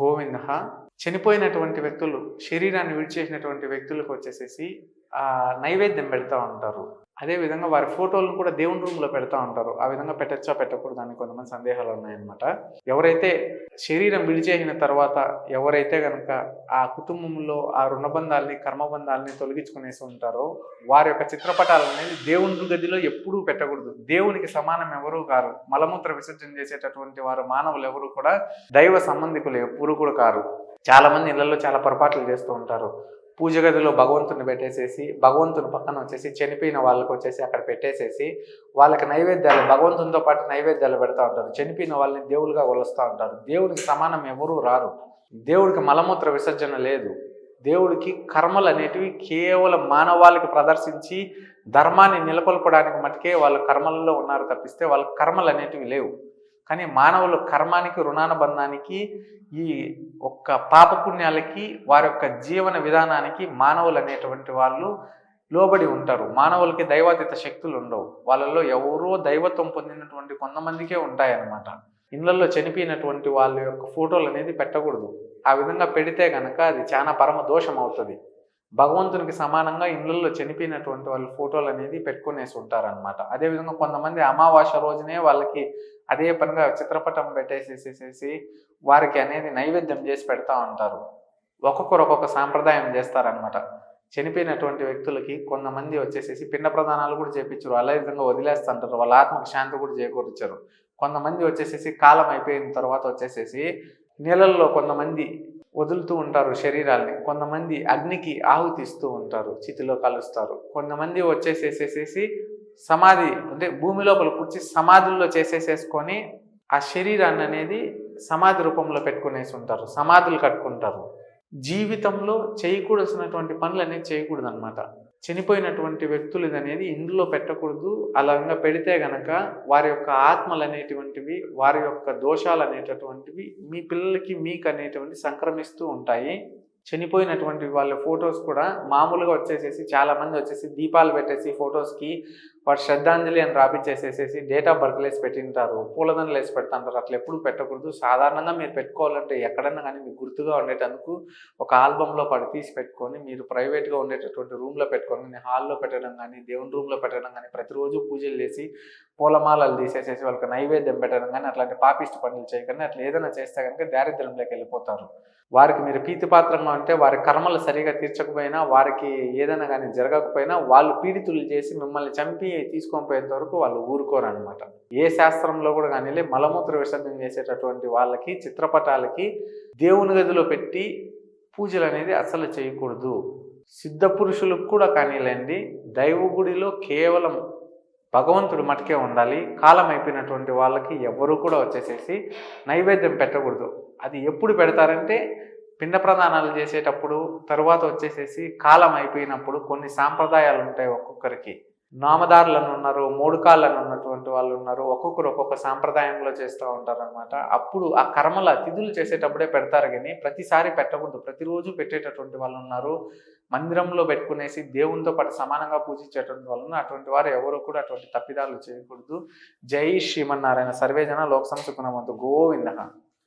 గోవింద చనిపోయినటువంటి వ్యక్తులు శరీరాన్ని విడిచేసినటువంటి వ్యక్తులకు వచ్చేసేసి ఆ నైవేద్యం పెడతా ఉంటారు. అదే విధంగా వారి ఫోటోలను కూడా దేవుని రూమ్లో పెడతా ఉంటారు. ఆ విధంగా పెట్టచ్చా పెట్టకూడదు అని కొంతమంది సందేహాలు ఉన్నాయన్నమాట. ఎవరైతే శరీరం విడిచేసిన తర్వాత ఎవరైతే కనుక ఆ కుటుంబంలో ఆ రుణబంధాలని కర్మబంధాలని తొలగించుకునేసి ఉంటారో వారి యొక్క చిత్రపటాలు అనేది దేవుని గదిలో ఎప్పుడూ పెట్టకూడదు. దేవునికి సమానం ఎవరూ కారు. మలమూత్ర విసర్జన చేసేటటువంటి వారు మానవులు ఎవరు కూడా దైవ సంబంధికులు ఎప్పుడూ కూడా కారు. చాలామంది ఇళ్ళలో చాలా పొరపాట్లు చేస్తూ ఉంటారు. పూజ గదిలో భగవంతుని పెట్టేసేసి భగవంతుని పక్కన వచ్చేసి చనిపోయిన వాళ్ళకి వచ్చేసి అక్కడ పెట్టేసేసి వాళ్ళకి నైవేద్యాలు భగవంతునితో పాటు నైవేద్యాలు పెడతా ఉంటారు. చనిపోయిన వాళ్ళని దేవుడిగా కొలుస్తూ ఉంటారు. దేవుడికి సమానం ఎవరూ రారు. దేవుడికి మలమూత్ర విసర్జన లేదు. దేవుడికి కర్మలు అనేటివి కేవలం మానవాళికి ప్రదర్శించి ధర్మాన్ని నిలకొల్పడానికి మటుకే వాళ్ళ కర్మలలో ఉన్నారు తప్పిస్తే వాళ్ళ కర్మలు అనేటివి లేవు. కానీ మానవులు కర్మానికి రుణానుబంధానికి ఈ ఒక్క పాపపుణ్యాలకి వారి యొక్క జీవన విధానానికి మానవులు అనేటువంటి వాళ్ళు లోబడి ఉంటారు. మానవులకి దైవాతీత శక్తులు ఉండవు. వాళ్ళల్లో ఎవరో దైవత్వం పొందినటువంటి కొంతమందికే ఉంటాయన్నమాట. ఇళ్ళల్లో చనిపోయినటువంటి వాళ్ళ యొక్క ఫోటోలు అనేది పెట్టకూడదు. ఆ విధంగా పెడితే గనక అది చాలా పరమ దోషం అవుతుంది భగవంతునికి సమానంగా ఇళ్ళల్లో చనిపోయినటువంటి వాళ్ళ ఫోటోలు అనేది పెట్టుకునేసి ఉంటారనమాట అదేవిధంగా కొంతమంది అమావాస్య రోజునే వాళ్ళకి అదే పనిగా చిత్రపటం పెట్టేసేసేసేసి వారికి అనేది నైవేద్యం చేసి పెడతా ఉంటారు. ఒక్కొక్కరు ఒక్కొక్క సాంప్రదాయం చేస్తారనమాట చనిపోయినటువంటి వ్యక్తులకి కొంతమంది వచ్చేసేసి పిండ ప్రదానాలు కూడా చేపించారు. అలా విధంగా వదిలేస్తుంటారు. వాళ్ళ ఆత్మకు శాంతి కూడా చేకూర్చారు. కొంతమంది వచ్చేసేసి కాలం అయిపోయిన తర్వాత వచ్చేసేసి నీళ్ళల్లో కొంతమంది వదులుతూ ఉంటారు శరీరాల్ని కొంతమంది అగ్నికి ఆహుతిస్తూ ఉంటారు చితిలో కలుస్తారు. కొంతమంది వచ్చేసేసేసేసి సమాధి అంటే భూమి లోపల కూర్చి సమాధుల్లో చేసేసేసుకొని ఆ శరీరాన్ని అనేది సమాధి రూపంలో పెట్టుకునేసి ఉంటారు సమాధులు కట్టుకుంటారు. జీవితంలో చేయకూడసినటువంటి పనులు అనేది చేయకూడదు అనమాట చనిపోయినటువంటి వ్యక్తులు ఇది అనేది ఇందులో పెట్టకూడదు. అలాగా పెడితే గనక వారి యొక్క ఆత్మలు అనేటువంటివి వారి యొక్క దోషాలు అనేటటువంటివి మీ పిల్లలకి మీకు అనేటువంటి సంక్రమిస్తూ ఉంటాయి. చనిపోయినటువంటి వాళ్ళ ఫొటోస్ కూడా మామూలుగా వచ్చేసేసి చాలామంది వచ్చేసి దీపాలు పెట్టేసి ఫొటోస్కి వాడు శ్రద్ధాంజలి అని రాపిచ్చేసేసేసి డేట్ ఆఫ్ బర్త్ లేసి పెట్టింటారు. పూలదండలు వేసి పెడతాంటారు. అట్లా ఎప్పుడు పెట్టకూడదు. సాధారణంగా మీరు పెట్టుకోవాలంటే ఎక్కడన్నా కానీ మీకు గుర్తుగా ఉండేటందుకు ఒక ఆల్బంలో పడి తీసి పెట్టుకొని మీరు ప్రైవేట్గా ఉండేటటువంటి రూమ్లో పెట్టుకొని కానీ హాల్లో పెట్టడం కానీ దేవుని రూమ్లో పెట్టడం కానీ ప్రతిరోజు పూజలు చేసి పూలమాలలు తీసేసేసి వాళ్ళకి నైవేద్యం పెట్టడం కానీ అట్లాంటి పాపిష్టి పనులు చేయకుండా అట్లా ఏదైనా చేస్తే కనుక దారిద్ర్యంలోకి వెళ్ళిపోతారు. వారికి మీరు పీతిపాత్రంగా ఉంటే వారి కర్మలు సరిగా తీర్చకపోయినా వారికి ఏదైనా కానీ జరగకపోయినా వాళ్ళు పీడితులు చేసి మిమ్మల్ని చంపి తీసుకొని పోయేంత వరకు వాళ్ళు ఊరుకోరు అనమాట ఏ శాస్త్రంలో కూడా కానీ మలమూత్ర విసర్జన చేసేటటువంటి వాళ్ళకి చిత్రపటాలకి దేవుని గదిలో పెట్టి పూజలు అనేది అసలు చేయకూడదు. సిద్ధ పురుషులకు కూడా కానీలేండి దైవ గుడిలో కేవలం భగవంతుడు మటుకే ఉండాలి. కాలం అయిపోయినటువంటి వాళ్ళకి ఎవరు కూడా వచ్చేసేసి నైవేద్యం పెట్టకూడదు. అది ఎప్పుడు పెడతారంటే పిండ ప్రదానాలు చేసేటప్పుడు తరువాత వచ్చేసేసి కాలం అయిపోయినప్పుడు కొన్ని సాంప్రదాయాలు ఉంటాయి ఒక్కొక్కరికి. నామదారులను ఉన్నారు మూడుకాళ్ళను ఉన్నటువంటి వాళ్ళు ఉన్నారు ఒక్కొక్కరు ఒక్కొక్క సాంప్రదాయంలో చేస్తూ ఉంటారనమాట అప్పుడు ఆ కర్మల అతిథులు చేసేటప్పుడే పెడతారు కానీ ప్రతిసారి పెట్టకూడదు. ప్రతిరోజు పెట్టేటటువంటి వాళ్ళు ఉన్నారు మందిరంలో పెట్టుకునేసి దేవునితో పాటు సమానంగా పూజించేటువంటి వాళ్ళు అటువంటి వారు ఎవరు కూడా అటువంటి తప్పిదాలు చేయకూడదు. జై శ్రీమన్నారాయణ. సర్వేజన లోక్ సంసుకున్నవంతు గోవింద.